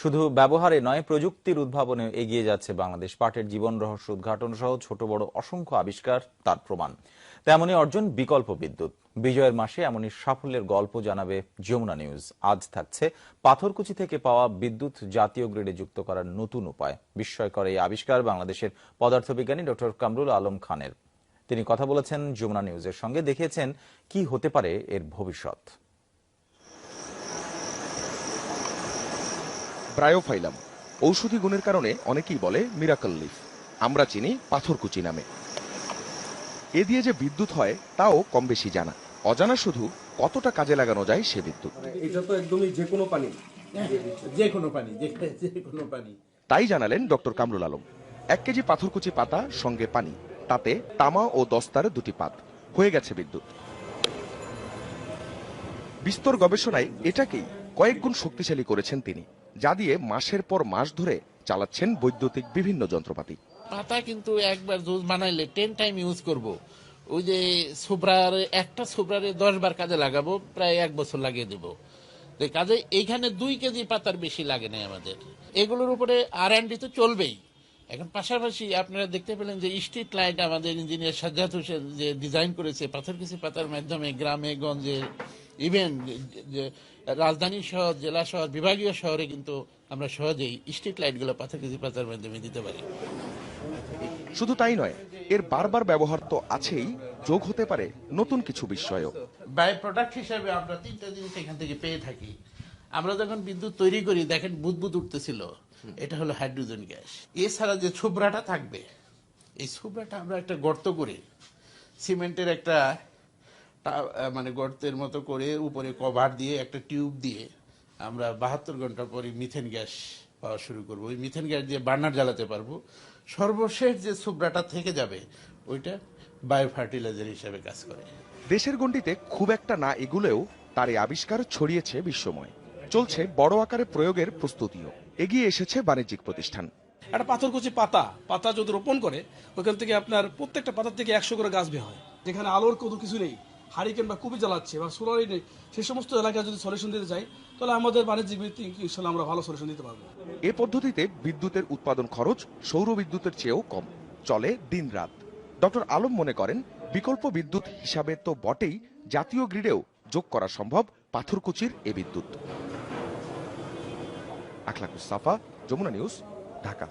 শুধু ব্যবহারে নয়, প্রযুক্তির উদ্ভাবনে এগিয়ে যাচ্ছে বাংলাদেশ। পাটের জীবন রহস্য উদ্ঘাটন সহ ছোট বড় অসংখ্য আবিষ্কার তার প্রমাণ। তেমনই অর্জন, বিকল্প বিদ্যুৎ। বিজয়ের মাসে এমনই সাফল্যের গল্প জানাবে যমুনা নিউজ। আজ থাকছে পাথরকুচি থেকে পাওয়া বিদ্যুৎ জাতীয় গ্রিডে যুক্ত করার নতুন উপায়। বিস্ময়কর এই আবিষ্কার বাংলাদেশের পদার্থবিজ্ঞানী ডক্টর কামরুল আলম খানের। তিনি কথা বলেছেন যমুনা নিউজের সঙ্গে, দেখিয়েছেন কি হতে পারে এর ভবিষ্যৎ। ব্রায়োফাইলাম ঔষধি গুণের কারণে অনেকেই বলে মিরাকল লিফ। আমরা চিনি পাথরকুচি নামে। এ দিয়ে যে বিদ্যুৎ হয় তাও কম বেশি জানা। অজানা শুধু কতটা কাজে লাগানো যায় সে বিদ্যুৎ। এটা তো একদমই যে কোনো পানি। যে কোনো পানি যে কোনো পানি। তাই জানালেন ডক্টর কামরুল আলম। এক কেজি পাথরকুচি পাতা সঙ্গে পানি। তাতে তামা ও দস্তার দুটি পাত। হয়ে গেছে বিদ্যুৎ। বিস্তর গবেষণায় এটাকেই কয়েক গুণ শক্তিশালী করেছেন তিনি। যা দিয়ে মাসের পর মাস ধরে চালাচ্ছেন বৈদ্যুতিক বিভিন্ন যন্ত্রপাতি। পাতা কিন্তু একবার জুস বানাইলে টেন টাইম ইউজ করব। ওই যে সুব্রার, একটা সুব্রারে দশ বার কাজে লাগাবো, প্রায় এক বছর লাগিয়ে দেব। কাজে এইখানে দুই কেজি পাতার বেশি লাগে না আমাদের। এগুলোর উপরে আর এন্ড তো চলবেই। এখন পাশাপাশি আপনারা দেখতে পেলেন যে স্ট্রিট লাইট আমাদের ইঞ্জিনিয়ার সাজ্জাদ হোসেন যে ডিজাইন করেছে পাথর কিছু পাতার মাধ্যমে গ্রামে, গঞ্জে ইভেন যে রাজধানী শহর জেলা শহর বিভাগীয় শহরে কিন্তু আমরা সহজেই স্ট্রিট লাইটগুলো পাথর কিছু পাতার মাধ্যমে দিতে পারি। শুধু তাই নয় এর বারবার ব্যবহার তো আছেই যোগ হতে পারে নতুন কিছু বিস্ময়ও। বাই প্রোডাক্ট হিসাবে আমরা তিনটা জিনিস এখান থেকে পেয়ে থাকি। আমরা যখন বিদ্যুৎ তৈরি করি দেখেন বুদবুদ উঠতেছিল। এটা হলো হাইড্রোজেন গ্যাস এছাড়া যে ছুবড়াটা থাকবে এই ছোবরাটা আমরা একটা গর্ত করে সিমেন্টের একটা মানে গর্তের মতো করে উপরে কভার দিয়ে একটা টিউব দিয়ে আমরা বাহাত্তর ঘণ্টা পরে মিথেন গ্যাস পাওয়া শুরু করব। ওই মিথেন গ্যাস দিয়ে বার্নার জ্বালাতে পারব। সর্বশেষ যে ছুবড়াটা থেকে যাবে ওইটা বায়ো ফার্টিলাইজার হিসেবে কাজ করে। দেশের গণ্ডিতে খুব একটা না এগুলেও তার এই আবিষ্কার ছড়িয়েছে বিশ্বময়। চলছে বড় আকারে প্রয়োগের প্রস্তুতিও। এগিয়ে এসেছে বাণিজ্যিক প্রতিষ্ঠান। একটা পাথরকুচি পাতা পাতা যদি রোপণ করে ওখান থেকে আপনার প্রত্যেকটা পাতা থেকে একশো করে গাছ বের হয়। যেখানে আলোর কোনো কিছু নেই। হারিকেন বা কুপি জ্বালাচ্ছে বা সোলারই নেই সেই সমস্ত এলাকায় যদি সলিউশন দিতে চাই, তাহলে আমাদের বাণিজ্যিক ভিত্তিক ইনশাল্লাহ আমরা ভালো সলিউশন দিতে পারব। এ পদ্ধতিতে বিদ্যুতের উৎপাদন খরচ সৌর বিদ্যুতের চেয়েও কম। চলে দিন রাত। ডক্টর আলম মনে করেন, বিকল্প বিদ্যুৎ হিসাবে তো বটেই, জাতীয় গ্রিডেও যোগ করা সম্ভব পাথরকুচির এ বিদ্যুৎ। আখলাকুস সাফা, যমুনা নিউজ, ঢাকা।